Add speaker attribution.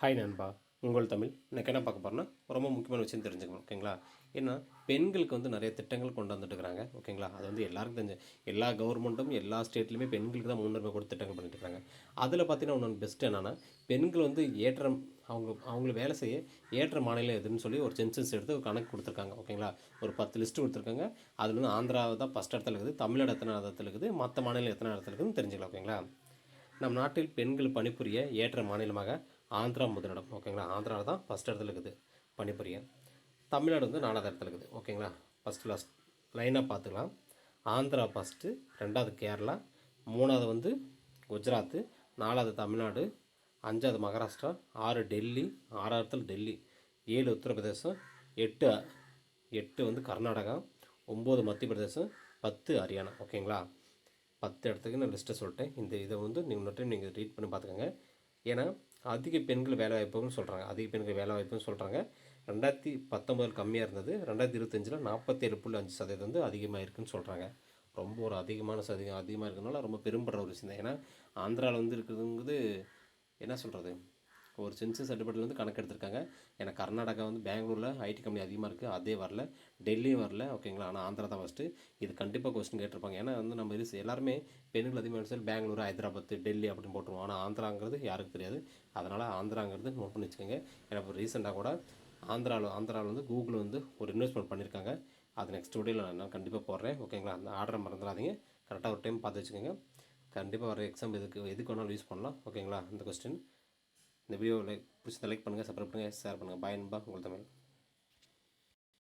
Speaker 1: Hi நண்பா உங்கள் தமிழ். எனக்கு என்ன பார்க்க போகிறோன்னா ரொம்ப முக்கியமான விஷயம் தெரிஞ்சுக்கணும் ஓகேங்களா? ஏன்னா பெண்களுக்கு வந்து நிறைய திட்டங்கள் கொண்டு வந்துட்டுருக்காங்க ஓகேங்களா? அது வந்து எல்லாருக்கும் தெரிஞ்ச எல்லா கவர்மெண்ட்டும் எல்லா ஸ்டேட்லையுமே பெண்களுக்கு தான் முன்னுரிமை கொடுத்து திட்டங்கள் பண்ணிட்டு இருக்காங்க அதில் பார்த்தீங்கன்னா ஒன்று பெஸ்ட் என்னென்னா பெண்கள் வந்து ஏற்றம் அவங்க அவங்கள வேலை செய்ய ஏற்ற மாநிலம் எதுன்னு சொல்லி ஒரு சென்சஸ் எடுத்து ஒரு கணக்கு கொடுத்துருக்காங்க ஓகேங்களா? ஒரு பத்து லிஸ்ட்டு கொடுத்துருக்காங்க. அதில் வந்து ஆந்திரா தான் ஃபஸ்ட் இடத்துல இருக்குது தமிழ்நாடு எத்தனை இடத்துல இருக்குது மற்ற மாநிலம் எத்தனை இடத்துல இருக்குதுன்னு தெரிஞ்சுக்கலாம் ஓகேங்களா? நம் நாட்டில் பெண்கள் பணிபுரிய ஏற்ற மாநிலமாக ஆந்திரா முதலிடம் ஓகேங்களா? ஆந்திராவில் தான் ஃபஸ்ட் இடத்துல இருக்குது பணிபுரிய தமிழ்நாடு வந்து நாலாவது இடத்துல இருக்குது ஓகேங்களா? ஃபஸ்ட் லாஸ்ட் லைனாக பார்த்துக்கலாம். ஆந்திரா ஃபஸ்ட்டு ரெண்டாவது கேரளா மூணாவது வந்து குஜராத்து நாலாவது தமிழ்நாடு அஞ்சாவது மகாராஷ்டிரா ஆறு டெல்லி ஆறாவது டெல்லி ஏழு உத்தரப்பிரதேசம் எட்டு எட்டு வந்து கர்நாடகா ஒம்பது மத்திய பிரதேசம் பத்து ஹரியானா ஓகேங்களா? பத்து இடத்துக்கு நான் லிஸ்ட்டை சொல்லிட்டேன். இந்த இதை வந்து நீங்கள் இன்னொரு டைம் நீங்கள் ரீட் பண்ணி பார்த்துக்கோங்க. ஏன்னா அதிக பெண்கள் வேலை வாய்ப்புன்னு சொல்கிறாங்க அதிக பெண்கள் வேலை வாய்ப்புன்னு சொல்கிறாங்க ரெண்டாயிரத்தி பத்தொம்பதில் கம்மியாக இருந்தது. ரெண்டாயிரத்தி இருபத்தஞ்சில் நாற்பத்தேழு புள்ளி அஞ்சு சதவீதம் வந்து அதிகமாக இருக்குதுன்னு சொல்கிறாங்க ரொம்ப ஒரு அதிகமான சதவீதம் அதிகமாக இருக்கிறதுனால ரொம்ப பெரும்படுற ஒரு விஷயம் தான் ஏன்னா ஆந்திராவில் வந்து இருக்கிறதுங்கிறது என்ன சொல்கிறது ஒரு சென்சஸ் அடிப்படையில் வந்து கணக்கு எடுத்திருக்காங்க. ஏன்னா கர்நாடகா வந்து பெங்களூரில் ஐடி கம்பெனி அதிகமாக இருக்குது அதே வரல. டெல்லியும் வரல. ஓகேங்களா? ஆனால் ஆந்திரா தான் ஃபஸ்ட்டு இது கண்டிப்பாக கொஸ்டின் கேட்டிருப்பாங்க. ஏன்னா வந்து நம்ம இது எல்லாருமே பெண்கள் அதிகமாக சொல்லி பெங்களூர் ஹைதராபாத் டெல்லி அப்படின்னு போட்டுருவோம். ஆனால் ஆந்திராங்கிறது யாருக்கு தெரியாது. அதனால் ஆந்திராங்கிறது நோட் பண்ணி வச்சுக்கோங்க. ஏன்னா இப்போ ரீசெண்டாக கூட ஆந்திராவில் ஆந்திராவில் வந்து கூகுள் வந்து ஒரு இன்வெஸ்ட்மெண்ட் பண்ணியிருக்காங்க அது நெக்ஸ்ட் வீடியோவில் நான் கண்டிப்பாக போடுறேன். ஓகேங்களா? அந்த ஆர்டரை மறந்துடாதீங்க. கரெக்டாக ஒரு டைம் பார்த்து வச்சுக்கோங்க. கண்டிப்பாக வர எக்ஸாம் எதுக்கு எதுக்கு வேணாலும் யூஸ் பண்ணலாம். ஓகேங்களா? அந்த கொஸ்டின் இந்த வீடியோ லைக் பிடிச்சதை லைக் பண்ணுங்கள் சப்ஸ்கிரைப் பண்ணுங்கள் ஷேர் பண்ணுங்கள் பாய் நண்பா உங்கள் தமிழ்.